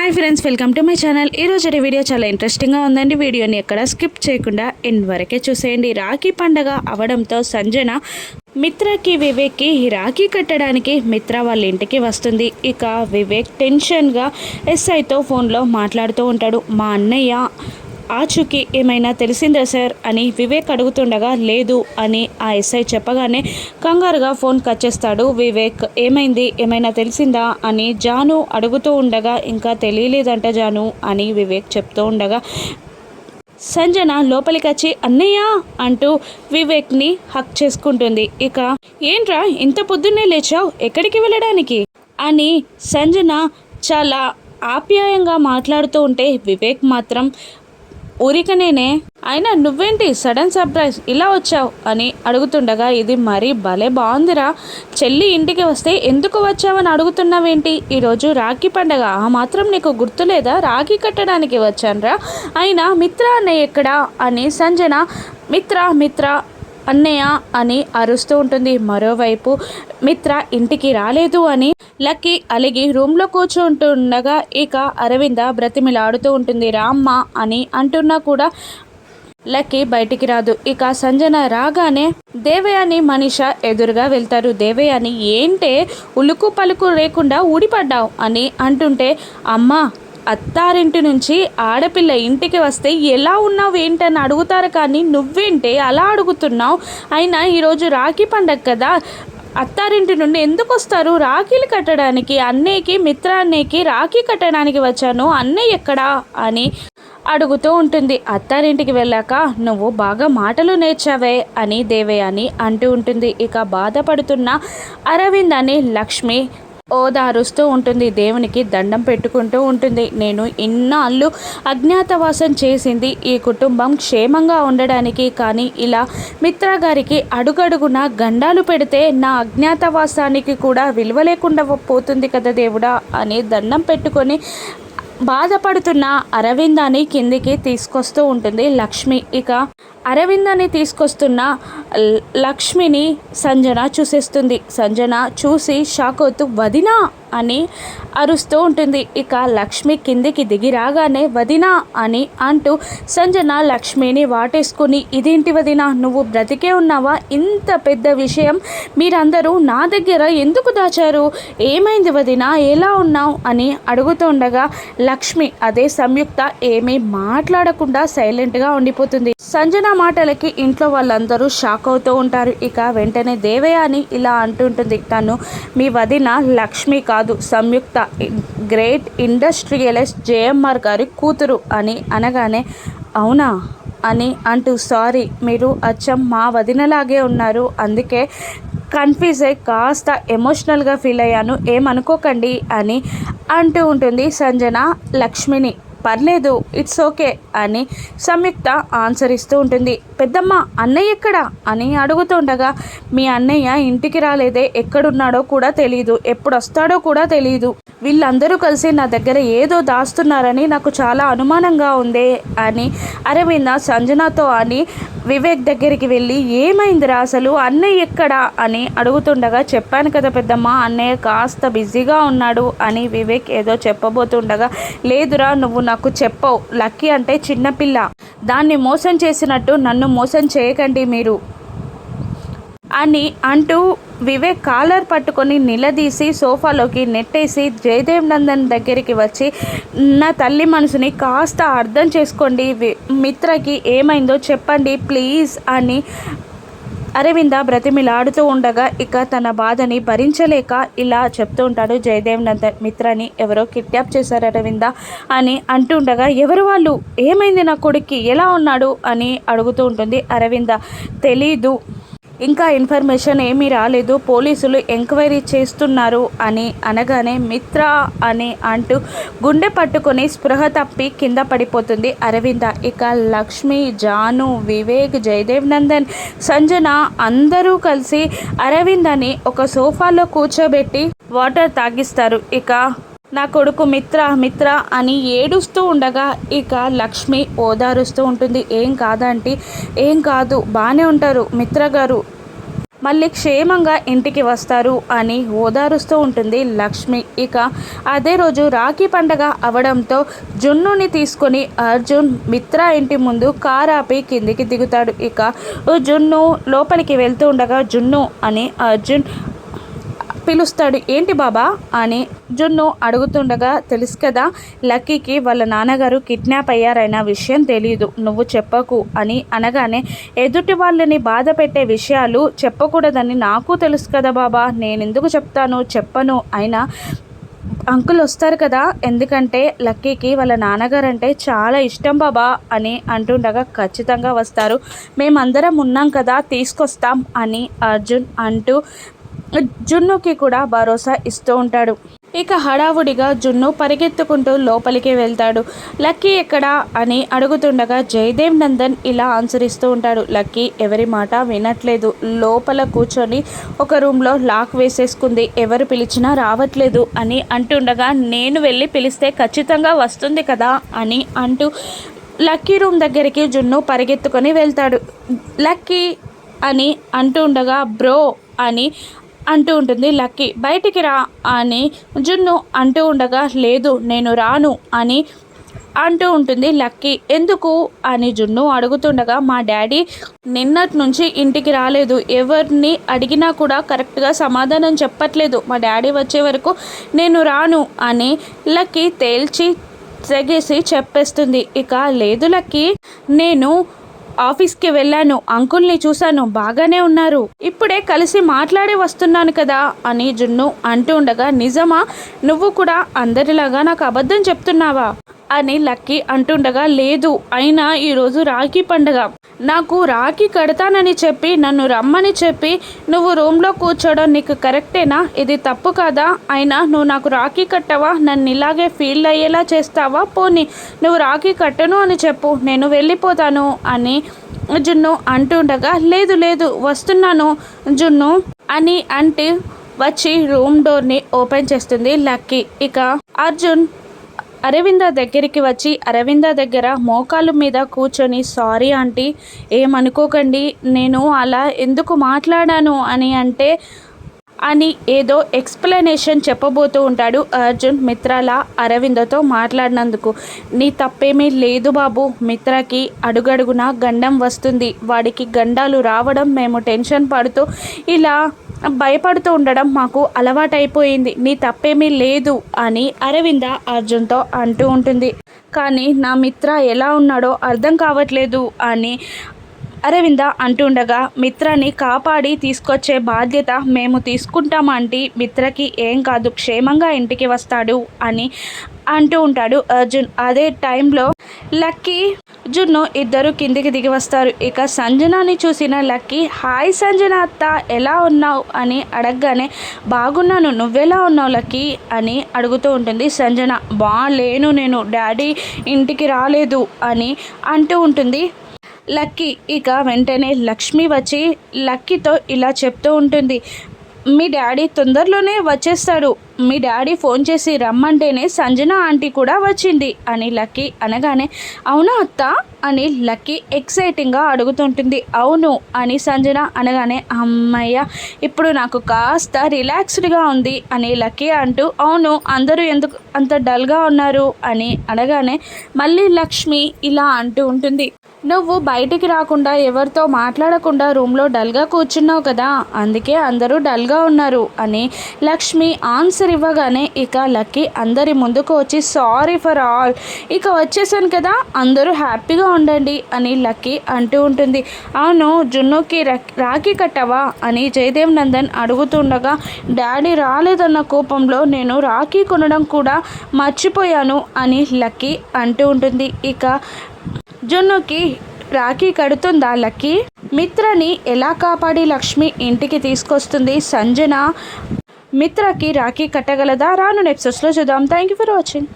Hi friends welcome to my channel ఈ video చాలా ఇంట్రెస్టింగ్గా ఉందండి. వీడియోని ఎక్కడ స్కిప్ చేయకుండా ఎండ్ వరకే చూసేయండి. రాఖీ పండగ అవడంతో సంజన మిత్రకి వివేక్కి రాఖీ కట్టడానికి మిత్ర వాళ్ళ ఇంటికి వస్తుంది. ఇక వివేక్ టెన్షన్గా ఎస్ఐతో ఫోన్లో మాట్లాడుతూ ఉంటాడు. మా అన్నయ్య ఆచూకీ ఏమైనా తెలిసిందా సార్? అని వివేక్ అడుగుతుండగా లేదు అని ఆ ఎస్ఐ చెప్పగానే కంగారుగా ఫోన్ కట్ చేస్తాడు వివేక్. ఏమైంది? ఏమైనా తెలిసిందా? అని జాను అడుగుతూ ఉండగా ఇంకా తెలియలేదంట జాను అని వివేక్ చెప్తూ ఉండగా సంజన లోపలికి వచ్చి అన్నయ్య! అంటూ వివేక్ని హక్ చేసుకుంటుంది. ఇక ఏంట్రా ఇంత పొద్దున్నే లేచావు? ఎక్కడికి వెళ్ళడానికి? అని సంజన చాలా ఆప్యాయంగా మాట్లాడుతూ ఉంటే వివేక్ మాత్రం ఊరికనేనే. అయినా నువ్వేంటి సడన్ సర్ప్రైజ్ ఇలా వచ్చావు అని అడుగుతుండగా ఇది మరీ భలే బాగుందిరా. చెల్లి ఇంటికి వస్తే ఎందుకు వచ్చావని అడుగుతున్నావేంటి? ఈరోజు రాఖీ పండగ ఆ మాత్రం నీకు గుర్తులేదా? రాఖీ కట్టడానికి వచ్చానురా. అయినా మిత్ర అన్నయ్య ఎక్కడా? అని సంజన మిత్ర మిత్ర అన్నయ్య అని అరుస్తూ ఉంటుంది. మరోవైపు మిత్ర ఇంటికి రాలేదు అని లక్కీ అలిగి రూమ్లో కూర్చుంటుండగా ఇక అరవింద బ్రతిమిలాడుతూ ఉంటుంది. రామ్మ అని అంటున్నా కూడా లక్కీ బయటికి రాదు. ఇక సంజన రాగానే దేవయాని మనిష ఎదురుగా వెళ్తారు. దేవయాని ఏంటే ఉలుకు పలుకు లేకుండా ఊడిపడ్డావు అని అంటుంటే అమ్మా అత్తారింటి నుంచి ఆడపిల్ల ఇంటికి వస్తే ఎలా ఉన్నావు? ఏంటని అడుగుతారు కానీ నువ్వేంటే అలా అడుగుతున్నావు? అయినా ఈరోజు రాఖీ పండగ కదా. అత్తారింటి నుండి ఎందుకు వస్తారు? రాఖీలు కట్టడానికి అన్నయ్యకి మిత్రాన్నయ్యకి రాఖీ కట్టడానికి వచ్చాను. అన్నయ్య ఎక్కడా? అని అడుగుతూ ఉంటుంది. అత్తారింటికి వెళ్ళాక నువ్వు బాగా మాటలు నేర్చావే అని దేవయాని అంటూ ఉంటుంది. ఇక బాధపడుతున్న అరవింద్ అని లక్ష్మి ఓదారుస్తూ ఉంటుంది. దేవునికి దండం పెట్టుకుంటూ ఉంటుంది. నేను ఇన్నాళ్ళు అజ్ఞాతవాసం చేసింది. ఈ కుటుంబం క్షేమంగా ఉండడానికి కానీ ఇలా మిత్ర గారికి అడుగడుగున గండాలు పెడితే నా అజ్ఞాతవాసానికి కూడా విలువ లేకుండా పోతుంది కదా దేవుడా అని దండం పెట్టుకొని బాధపడుతున్న అరవిందాన్ని కిందికి తీసుకొస్తూ ఉంటుంది. లక్ష్మి ఇక అరవిందాన్ని తీసుకొస్తున్న లక్ష్మిని సంజన చూసేస్తుంది. సంజన చూసి షాక్ అవుతూ వదినా! అని అరుస్తూ ఉంటుంది. ఇక లక్ష్మి కిందికి దిగి రాగానే వదినా! అని అంటూ సంజన లక్ష్మిని వాటేసుకుని ఇదేంటి వదినా? నువ్వు బ్రతికే ఉన్నావా? ఇంత పెద్ద విషయం మీరందరూ నా దగ్గర ఎందుకు దాచారు? ఏమైంది వదినా? ఎలా ఉన్నావు? అని అడుగుతుండగా లక్ష్మి అదే సంయుక్త ఏమీ మాట్లాడకుండా సైలెంట్గా ఉండిపోతుంది. సంజన మాటలకి ఇంట్లో వాళ్ళందరూ షాక్ అవుతూ ఉంటారు. ఇక వెంటనే దేవయాని ఇలా అంటుంటుంది. తను మీ వదిన లక్ష్మి కాదు సంయుక్త గ్రేట్ ఇండస్ట్రియలిస్ట్ జేఎంఆర్ గారి కూతురు అని అనగానే అవునా? అని అంటూ సారీ మీరు అచ్చం మా వదినలాగే ఉన్నారు. అందుకే కన్ఫ్యూజ్ అయ్యి కాస్త ఎమోషనల్గా ఫీల్ అయ్యాను. ఏమనుకోకండి అని అంటూ ఉంటుంది సంజన లక్ష్మిని. పర్లేదు ఇట్స్ ఓకే అని సంయుక్త ఆన్సర్ ఇస్తూ ఉంటుంది. పెద్దమ్మ అన్నయ్య ఎక్కడా? అని అడుగుతుండగా మీ అన్నయ్య ఇంటికి రాలేదే ఎక్కడున్నాడో కూడా తెలియదు ఎప్పుడు వస్తాడో కూడా తెలియదు వీళ్ళందరూ కలిసి నా దగ్గర ఏదో దాస్తున్నారని నాకు చాలా అనుమానంగా ఉంది అని అరవింద సంజనతో అని వివేక్ దగ్గరికి వెళ్ళి ఏమైందిరా అసలు? అన్నయ్య ఎక్కడా? అని అడుగుతుండగా చెప్పాను కదా పెద్దమ్మ అన్నయ్య కాస్త బిజీగా ఉన్నాడు అని వివేక్ ఏదో చెప్పబోతుండగా లేదురా నువ్వు నాకు చెప్పవు. లక్కీ అంటే చిన్నపిల్ల దాన్ని మోసం చేసినట్టు నన్ను మోసం చేయకండి మీరు. అని అంటూ వివేక్ కాలర్ పట్టుకొని నిలదీసి సోఫాలోకి నెట్టేసి జయదేవ్ నందన్ దగ్గరికి వచ్చి నా తల్లి మనసుని కాస్త అర్థం చేసుకోండి మిత్రకి ఏమైందో చెప్పండి ప్లీజ్ అని అరవింద బ్రతిమిలాడుతూ ఉండగా ఇక తన బాధని భరించలేక ఇలా చెప్తూ ఉంటాడు జయదేవ్ నంద మిత్రని ఎవరో కిడ్నాప్ చేశారు అరవింద అని అంటుండగా ఎవరు వాళ్ళు? ఏమైంది నా కొడుక్కి? ఎలా ఉన్నాడు? అని అడుగుతూ ఉంటుంది అరవింద. తెలీదు. ఇంకా ఇన్ఫర్మేషన్ ఏమీ రాలేదు. పోలీసులు ఎంక్వైరీ చేస్తున్నారు అని అనగానే మిత్ర అని అంటూ గుండె పట్టుకొని స్పృహ తప్పి కింద పడిపోతుంది అరవింద. ఇక లక్ష్మి జాను వివేక్ జయదేవ్ నందన్ సంజన అందరూ కలిసి అరవింద్ అని ఒక సోఫాలో కూర్చోబెట్టి వాటర్ తాగిస్తారు. ఇక నా కొడుకు మిత్ర మిత్ర అని ఏడుస్తూ ఉండగా ఇక లక్ష్మి ఓదారుస్తూ ఉంటుంది. ఏం కాదంటే ఏం కాదు బాగానే ఉంటారు మిత్ర గారు. మళ్ళీ క్షేమంగా ఇంటికి వస్తారు అని ఓదారుస్తూ ఉంటుంది లక్ష్మి. ఇక అదే రోజు రాఖీ పండగ అవడంతో జున్నుని తీసుకొని అర్జున్ మిత్ర ఇంటి ముందు కారాపి కిందికి దిగుతాడు. ఇక జున్ను లోపలికి వెళ్తూ ఉండగా జున్ను అని అర్జున్ పిలుస్తాడు. ఏంటి బాబా? అని జున్ను అడుగుతుండగా తెలుసు కదా లక్కీకి వాళ్ళ నాన్నగారు కిడ్నాప్ అయ్యారైన విషయం తెలియదు నువ్వు చెప్పకు అని అనగానే ఎదుటి వాళ్ళని బాధ పెట్టే విషయాలు చెప్పకూడదని నాకు తెలుసు కదా బాబా. నేను ఎందుకు చెప్తాను? చెప్పను. అయినా అంకుల్ వస్తారు కదా. ఎందుకంటే లక్కీకి వాళ్ళ నాన్నగారు అంటే చాలా ఇష్టం బాబా అని అంటుండగా ఖచ్చితంగా వస్తారు. మేమందరం ఉన్నాం కదా తీసుకొస్తాం అని అర్జున్ అంటూ జున్నుకి కూడా భరోసా ఇస్తూ ఉంటాడు. ఇక హడావుడిగా జున్ను పరిగెత్తుకుంటూ లోపలికి వెళ్తాడు. లక్కీ ఎక్కడా అని అడుగుతుండగా జయదేవ్ నందన్ ఇలా ఆన్సర్ ఇస్తూ ఉంటాడు. లక్కీ ఎవరి మాట వినట్లేదు. లోపల కూర్చొని ఒక రూమ్లో లాక్ వేసేసుకుంది. ఎవరు పిలిచినా రావట్లేదు అని అంటుండగా నేను వెళ్ళి పిలిస్తే ఖచ్చితంగా వస్తుంది కదా అని అంటూ లక్కీ రూమ్ దగ్గరికి జున్ను పరిగెత్తుకొని వెళ్తాడు. లక్కీ అని అంటుండగా బ్రో అని అంటూ ఉంటుంది. లక్కీ బయటికి రా అని జున్ను అంటూ ఉండగా లేదు నేను రాను అని అంటూ ఉంటుంది లక్కీ. ఎందుకు అని జున్ను అడుగుతుండగా మా డాడీ నిన్నటి నుంచి ఇంటికి రాలేదు. ఎవరిని అడిగినా కూడా కరెక్ట్గా సమాధానం చెప్పట్లేదు. మా డాడీ వచ్చే వరకు నేను రాను అని లక్కీ తేల్చి తెగేసి చెప్పేస్తుంది. ఇక లేదు లక్కీ నేను ఆఫీస్కి వెళ్ళాను. అంకుల్ని చూశాను. బాగానే ఉన్నారు. ఇప్పుడే కలిసి మాట్లాడి వస్తున్నాను కదా అని జున్ను అంటూ ఉండగా నిజమా? నువ్వు కూడా అందరిలాగా నాకు అబద్ధం చెప్తున్నావా? అని లక్కీ అంటుండగా లేదు. అయినా ఈరోజు రాఖీ పండగ. నాకు రాఖీ కడతానని చెప్పి నన్ను రమ్మని చెప్పి నువ్వు రూమ్లో కూర్చోవడం నీకు కరెక్టేనా? ఇది తప్పు కాదా? అయినా నువ్వు నాకు రాఖీ కట్టవా? నన్ను ఇలాగే ఫీల్ అయ్యేలా చేస్తావా? పోనీ నువ్వు రాఖీ కట్టను అని చెప్పు నేను వెళ్ళిపోతాను అని జున్ను అంటుండగా లేదు లేదు వస్తున్నాను జున్ను అని అంటే వచ్చి రూమ్ డోర్ని ఓపెన్ చేస్తుంది లక్కీ. ఇక అర్జున్ అరవింద దగ్గరికి వచ్చి అరవింద దగ్గర మోకాలు మీద కూర్చొని సారీ ఆంటీ ఏమనుకోకండి నేను అలా ఎందుకు మాట్లాడాను అని అంటే అని ఏదో ఎక్స్ప్లెనేషన్ చెప్పబోతూ ఉంటాడు అర్జున్ మిత్రాల అరవిందతో మాట్లాడినందుకు. నీ తప్పేమీ లేదు బాబు మిత్రకి అడుగడుగున గండం వస్తుంది. వాడికి గండాలు రావడం మేము టెన్షన్ పడుతూ ఇలా భయపడుతూ ఉండడం మాకు అలవాటైపోయింది. నీ తప్పేమీ లేదు అని అరవింద అర్జున్తో అంటూ ఉంటుంది. కానీ నా మిత్ర ఎలా ఉన్నాడో అర్థం కావట్లేదు అని అరవింద అంటుండగా మిత్రని కాపాడి తీసుకొచ్చే బాధ్యత మేము తీసుకుంటామంటే మిత్రకి ఏం కాదు క్షేమంగా ఇంటికి వస్తాడు అని అంటూ ఉంటాడు అర్జున్. అదే టైంలో లక్కీ జున్ను ఇద్దరు కిందికి దిగి వస్తారు. ఇక సంజనాని చూసిన లక్కీ హాయ్ సంజన అత్త ఎలా ఉన్నావు? అని అడగగానే బాగున్నాను. నువ్వెలా ఉన్నావు లక్కీ? అని అడుగుతూ ఉంటుంది సంజన. బాగాలేను నేను. డాడీ ఇంటికి రాలేదు అని అంటూ ఉంటుంది లక్కీ. ఇక వెంటనే లక్ష్మి వచ్చి లక్కీతో ఇలా చెప్తూ ఉంటుంది. మీ డాడీ తొందరలోనే వచ్చేస్తాడు. మీ డాడీ ఫోన్ చేసి రమ్మంటేనే సంజన ఆంటీ కూడా వచ్చింది అని లక్కీ అనగానే అవునా అత్త? అని లక్కీ ఎక్సైటింగ్గా అడుగుతుంటుంది. అవును అని సంజన అనగానే అమ్మయ్య ఇప్పుడు నాకు కాస్త రిలాక్స్డ్గా ఉంది అని లక్కీ అంటూ అవును అందరూ ఎందుకు అంత డల్గా ఉన్నారు? అని అనగానే మళ్ళీ లక్ష్మి ఇలా అంటూ ఉంటుంది. నువ్వు బయటికి రాకుండా ఎవరితో మాట్లాడకుండా రూమ్లో డల్గా కూర్చున్నావు కదా అందుకే అందరూ డల్గా ఉన్నారు అని లక్ష్మి ఆన్సర్ ఇవ్వగానే ఇక లక్కీ అందరి ముందుకు వచ్చి సారీ ఫర్ ఆల్ ఇక వచ్చేసాను కదా అందరూ హ్యాపీగా ఉండండి అని లక్కీ అంటూ ఉంటుంది. అవును జున్నుకి రాఖీ కట్టవా? అని జయదేవ్ నందన్ అడుగుతుండగా డాడీ రాలేదన్న కోపంలో నేను రాఖీ కొనడం కూడా మర్చిపోయాను అని లక్కీ అంటూ ఉంటుంది. ఇక జున్నుకి రాఖీ కడుతుందా లక్కీ? మిత్రని ఎలా కాపాడి లక్ష్మి ఇంటికి తీసుకొస్తుంది సంజన? మిత్రకి రాఖీ కట్టగలదా? రాను నెప్సెస్లో చూద్దాం. Thank you for watching